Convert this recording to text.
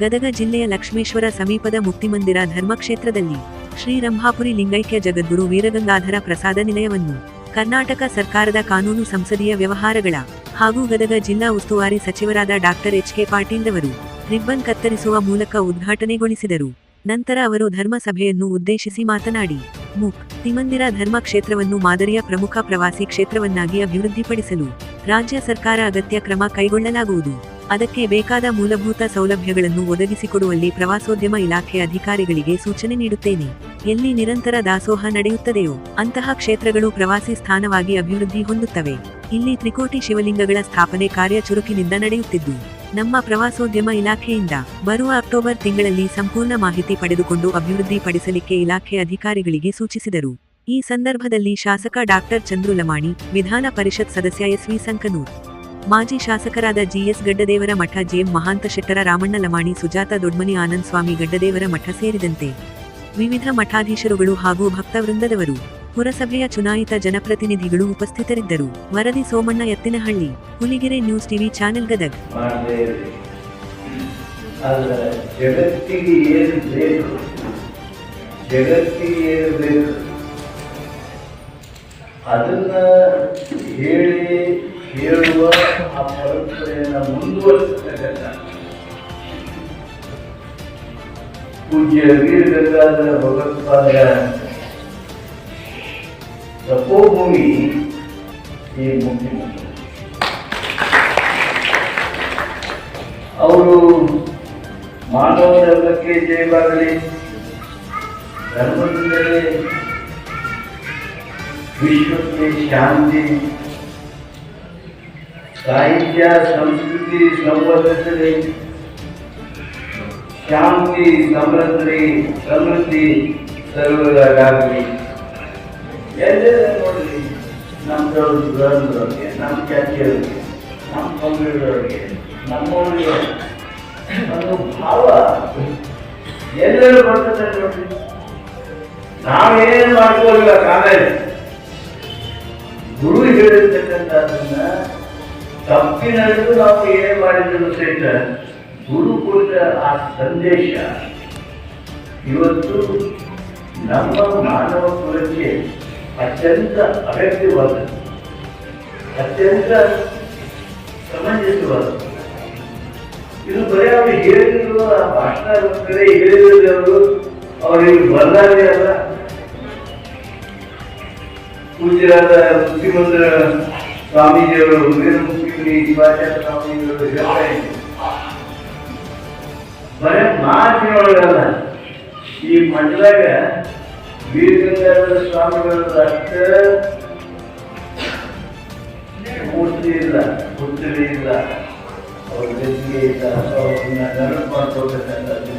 ಗದಗ ಜಿಲ್ಲೆಯ ಲಕ್ಷ್ಮೇಶ್ವರ ಸಮೀಪದ ಮುಕ್ತಿಮಂದಿರ ಧರ್ಮಕ್ಷೇತ್ರದಲ್ಲಿ ಶ್ರೀ ರಂಭಾಪುರಿ ಲಿಂಗೈಕ್ಯ ಜಗದ್ಗುರು ವೀರಗಂಗಾಧರ ಪ್ರಸಾದ ನಿಲಯವನ್ನು ಕರ್ನಾಟಕ ಸರ್ಕಾರದ ಕಾನೂನು ಸಂಸದೀಯ ವ್ಯವಹಾರಗಳ ಹಾಗೂ ಗದಗ ಜಿಲ್ಲಾ ಉಸ್ತುವಾರಿ ಸಚಿವರಾದ ಡಾಕ್ಟರ್ ಎಚ್ ಕೆ ಪಾಟೀಲ್ ಅವರು ರಿಬ್ಬನ್ ಕತ್ತರಿಸುವ ಮೂಲಕ ಉದ್ಘಾಟನೆಗೊಳಿಸಿದರು. ನಂತರ ಅವರು ಧರ್ಮಸಭೆಯನ್ನು ಉದ್ದೇಶಿಸಿ ಮಾತನಾಡಿ. ಮುಕ್, ತಿಮಂದಿರ ಧರ್ಮ ಕ್ಷೇತ್ರವನ್ನು ಮಾದರಿಯ ಪ್ರಮುಖ ಪ್ರವಾಸಿ ಕ್ಷೇತ್ರವನ್ನಾಗಿ ಅಭಿವೃದ್ಧಿಪಡಿಸಲು ರಾಜ್ಯ ಸರ್ಕಾರ ಅಗತ್ಯ ಕ್ರಮ ಕೈಗೊಳ್ಳಲಾಗುವುದು. ಅದಕ್ಕೆ ಬೇಕಾದ ಮೂಲಭೂತ ಸೌಲಭ್ಯಗಳನ್ನು ಒದಗಿಸಿಕೊಡುವಲ್ಲಿ ಪ್ರವಾಸೋದ್ಯಮ ಇಲಾಖೆ ಅಧಿಕಾರಿಗಳಿಗೆ ಸೂಚನೆ ನೀಡುತ್ತೇನೆ. ಎಲ್ಲಿ ನಿರಂತರ ದಾಸೋಹ ನಡೆಯುತ್ತದೆಯೋ, ಅಂತಹ ಕ್ಷೇತ್ರಗಳು ಪ್ರವಾಸಿ ಸ್ಥಾನವಾಗಿ ಅಭಿವೃದ್ಧಿ ಹೊಂದುತ್ತವೆ. ಇಲ್ಲಿ ತ್ರಿಕೋಟಿ ಶಿವಲಿಂಗಗಳ ಸ್ಥಾಪನೆ ಕಾರ್ಯ ಚುರುಕಿನಿಂದ ನಡೆಯುತ್ತಿದ್ದು. ನಮ್ಮ ಪ್ರವಾಸೋದ್ಯಮ ಇಲಾಖೆಯಿಂದ ಬರುವ ಅಕ್ಟೋಬರ್ ತಿಂಗಳಲ್ಲಿ ಸಂಪೂರ್ಣ ಮಾಹಿತಿ ಪಡೆದುಕೊಂಡು ಅಭಿವೃದ್ಧಿ ಪಡಿಸಲಿಕ್ಕೆ ಇಲಾಖೆ ಅಧಿಕಾರಿಗಳಿಗೆ ಸೂಚಿಸಿದರು. ಈ ಸಂದರ್ಭದಲ್ಲಿ ಶಾಸಕ ಡಾಕ್ಟರ್ ಚಂದ್ರು ಲಮಾಣಿ ವಿಧಾನ ಪರಿಷತ್ ಸದಸ್ಯ ಎಸ್ವಿ ಸಂಕನೂರ್, ಮಾಜಿ ಶಾಸಕರಾದ G S Gaddadevara Math J M Mahanta Shettar Ramanna Lamani Sujata Dodmani Anand Swami Gaddadevara Math ಸೇರಿದಂತೆ ವಿವಿಧ ಮಠಾಧೀಶರುಗಳು ಹಾಗೂ ಭಕ್ತವೃಂದದವರು ಪುರಸಭೆಯ ಚುನಾಯಿತ ಜನಪ್ರತಿನಿಧಿಗಳು ಉಪಸ್ಥಿತರಿದ್ದರು. ವರದಿ Somanna Ettinahalli Huligere news TV channel Gadag. ಅದನ್ನ ಹೇಳಿ ಹೇಳುವ ಆ ಮುಂದುವರಿಸತಕ್ಕಂಥ ಪೂಜ್ಯ ವೀರಗಂಗಾಧರ ಭಗವತ್ಪಾದರ ತಪೋಭೂಮಿ ಈ ಮುಖ್ಯಮಂತ್ರಿ ಅವರು ಮಾನವ ಧರ್ಮಕ್ಕೆ ಜಯವಾಗಲಿ ಧರ್ಮದಿಂದಲೇ ವಿಶ್ವಕ್ಕೆ ಶಾಂತಿ ಸಾಹಿತ್ಯ ಸಂಸ್ಕೃತಿ ಸಂವರ್ಧನೆ ಶಾಂತಿ ಸಮೃದ್ಧಿ ಸಮೃದ್ಧಿ ಸರ್ವರಿಗಾಗಲಿ ಎಲ್ಲರ ನೋಡಲಿ ನಮ್ಮ ದೊಡ್ಡದವ್ರಿಗೆ ನಮ್ಮ ಜಾತಿಯವರಿಗೆ ನಮ್ಮ ಪಂಗಡದವರಿಗೆ ನಮ್ಮವರಿಗೆ ಒಂದು ಭಾವ ಎಲ್ಲರೂ ಬರ್ತದೆ ನೋಡ್ರಿ ನಾವೇನು ಮಾಡ್ಕೋಲಿಲ್ಲ ಕಾಲೇಜ್ ಗುರು ಹೇಳಿರ್ತಕ್ಕಂಥದ್ದನ್ನ ತಪ್ಪಿನಲ್ಲೂ ನಾವು ಏನು ಮಾಡಿದ್ರು ಸಹಿತ ಗುರು ಕುರಿತ ಆ ಸಂದೇಶ ಇವತ್ತು ನಮ್ಮ ಮಾನವ ಕುಲಕ್ಕೆ ಅತ್ಯಂತ ಅಗತ್ಯವಾದ, ಅತ್ಯಂತ ಸಮಂಜಸವಾದ. ಇದು ಬರೀ ಅವರು ಹೇಳಿದ್ರು, ಆ ಭಾಷಣ ಕಡೆ ಹೇಳಿದ್ರು ಅವರು ಅವ್ರಿಗೆ ಬಂದಾಗೆ ಅಲ್ಲ. ಪೂಜ್ಯರಾದ ಮುಖ್ಯಮಂತ್ರಿ ಸ್ವಾಮೀಜಿಯವರು ವೀರ ಮುಖ್ಯಮಂತ್ರಿ ಶಿವಾಚಾರ್ಯ ಸ್ವಾಮೀಜಿಯವರು ಹೇಳ್ತಾ ಇದ್ರು. ಬರೀ ಮಾತಿನೊಳಗಲ್ಲ, ಈ ಮಂಡಲಾಗ ವೀರಗಂಗಾಧರ ಸ್ವಾಮಿಗಳ ಅಷ್ಟ ಮೂರ್ತಿ ಇಲ್ಲ ಪುತ್ರಿ ಇಲ್ಲ. ಅವ್ರ ಜೊತೆಗೆ ಅವ್ರನ್ನ ನೆನಪು ಮಾಡ್ಕೊಳ್ತಕ್ಕಂಥದ್ದು